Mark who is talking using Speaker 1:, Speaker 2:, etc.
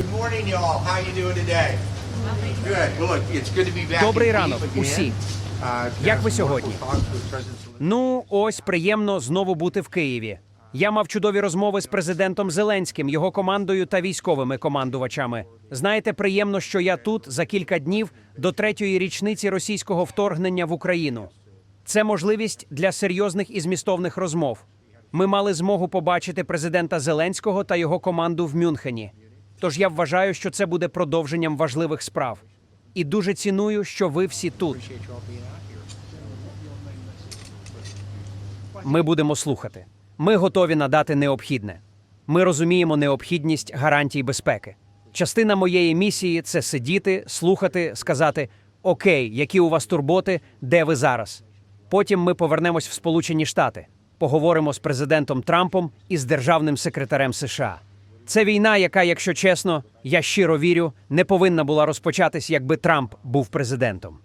Speaker 1: morning, y'all. How you doing today? Good. Well, look, it's good to be back.
Speaker 2: Добрий ранок, усі.
Speaker 1: Uh,
Speaker 2: Як ви сьогодні? Ну, ось приємно знову бути в Києві. Я мав чудові розмови з президентом Зеленським, його командою та військовими командувачами. Знаєте, приємно, що я тут за кілька днів до третьої річниці російського вторгнення в Україну. Це можливість для серйозних і змістовних розмов. Ми мали змогу побачити президента Зеленського та його команду в Мюнхені. Тож я вважаю, що це буде продовженням важливих справ. І дуже ціную, що ви всі тут. Ми будемо слухати. Ми готові надати необхідне. Ми розуміємо необхідність гарантій безпеки. Частина моєї місії це сидіти, слухати, сказати: Окей, які у вас турботи, де ви зараз? Потім ми повернемось в Сполучені Штати, поговоримо з президентом Трампом і з державним секретарем США. Це війна, яка, якщо чесно, я щиро вірю, не повинна була розпочатись, якби Трамп був президентом.